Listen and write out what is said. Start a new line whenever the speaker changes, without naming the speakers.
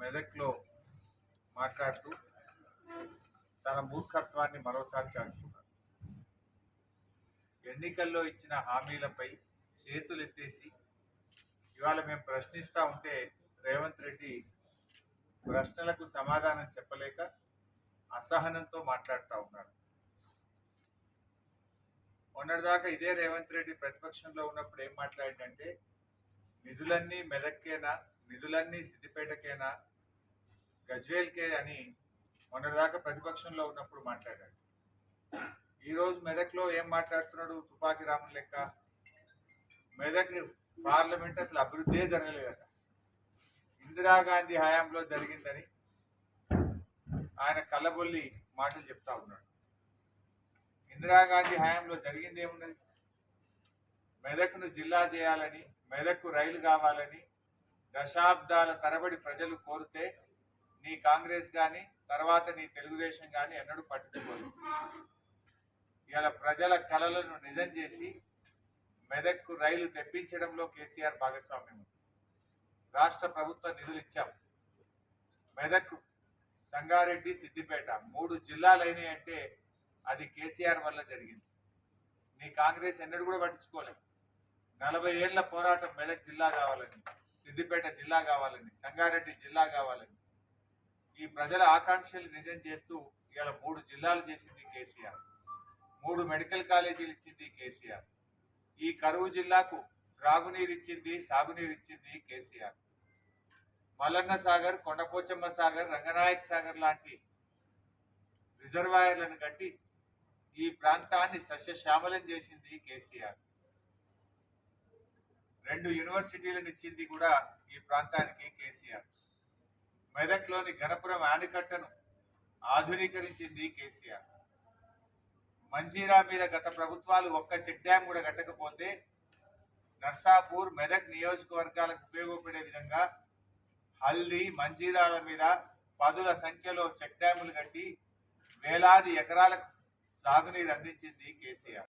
మెదక్లో మాట్లాడుతూ తన మూర్ఖత్వాన్ని మరోసారి చాటుకున్నారు ఎన్నికల్లో ఇచ్చిన హామీలపై చేతులు ఎత్తేసి ఇవాళ మేము ప్రశ్నిస్తూ ఉంటే రేవంత్ రెడ్డి ప్రశ్నలకు సమాధానం చెప్పలేక అసహనంతో మాట్లాడుతూ ఉన్నారు మొన్నటిదాకా ఇదే రేవంత్ రెడ్డి ప్రతిపక్షంలో ఉన్నప్పుడు ఏం మాట్లాడిందంటే నిధులన్నీ మెదక్కేనా? నిధులన్నీ సిద్దిపేటకేనా? గజ్వేల్కే అని మొన్నటిదాకా ప్రతిపక్షంలో ఉన్నప్పుడు మాట్లాడాడు. ఈరోజు మెదక్లో ఏం మాట్లాడుతున్నాడు తుపాకి రాముని లెక్క? మెదక్ పార్లమెంట్ అసలు అభివృద్ధే జరగలేదట. ఇందిరాగాంధీ హయాంలో జరిగిందని ఆయన కళ్ళబొల్లి మాటలు చెప్తా ఉన్నాడు. ఇందిరాగాంధీ హయాంలో జరిగింది ఏమున్నది మెదక్ను జిల్లా చేయాలని మెదక్కు రైలు కావాలని దశాబ్దాల తరబడి ప్రజలు కోరితే నీ కాంగ్రెస్ కానీ తర్వాత నీ తెలుగుదేశం కానీ ఎన్నడూ పట్టించుకోదు. ఇలా ప్రజల కలలను నిజం చేసి మెదక్కు రైలు తెప్పించడంలో కేసీఆర్ భాగస్వామ్యం రాష్ట్ర ప్రభుత్వ నిధులు ఇచ్చాం. మెదక్ సంగారెడ్డి సిద్దిపేట మూడు జిల్లాలు అది కేసీఆర్ వల్ల జరిగింది. నీ కాంగ్రెస్ ఎన్నడూ కూడా పట్టించుకోలేదు నలభై ఏళ్ళ పోరాటం మెదక్ జిల్లా కావాలని సిద్దిపేట జిల్లా కావాలని సంగారెడ్డి జిల్లా కావాలని ప్రజల ఆకాంక్షలు నిజం చేస్తూ ఇవాళ మూడు జిల్లాలు చేసింది కేసీఆర్. మూడు మెడికల్ కాలేజీలు ఇచ్చింది కేసీఆర్. ఈ కరువు జిల్లాకు త్రాగునీరు ఇచ్చింది సాగునీరు ఇచ్చింది కేసీఆర్. మల్లన్న సాగర్ కొండపోచమ్మ సాగర్ రంగనాయక్ సాగర్ లాంటి రిజర్వాయర్లను కట్టి ఈ ప్రాంతాన్ని సస్యశ్యామలం చేసింది కేసీఆర్. రెండు యూనివర్సిటీలను ఇచ్చింది కూడా ఈ ప్రాంతానికి కేసీఆర్. మెదక్లోని గణపురం ఆనకట్టను ఆధునీకరించింది కేసీఆర్. మంజీరా మీద గత ప్రభుత్వాలు ఒక్క చెక్ డ్యాం కూడా కట్టకపోతే నర్సాపూర్ మెదక్ నియోజకవర్గాలకు ఉపయోగపడే విధంగా హల్దీ మంజీరాల మీద పదుల సంఖ్యలో చెక్ డ్యాములు కట్టి వేలాది ఎకరాలకు సాగునీరు అందించింది కేసీఆర్.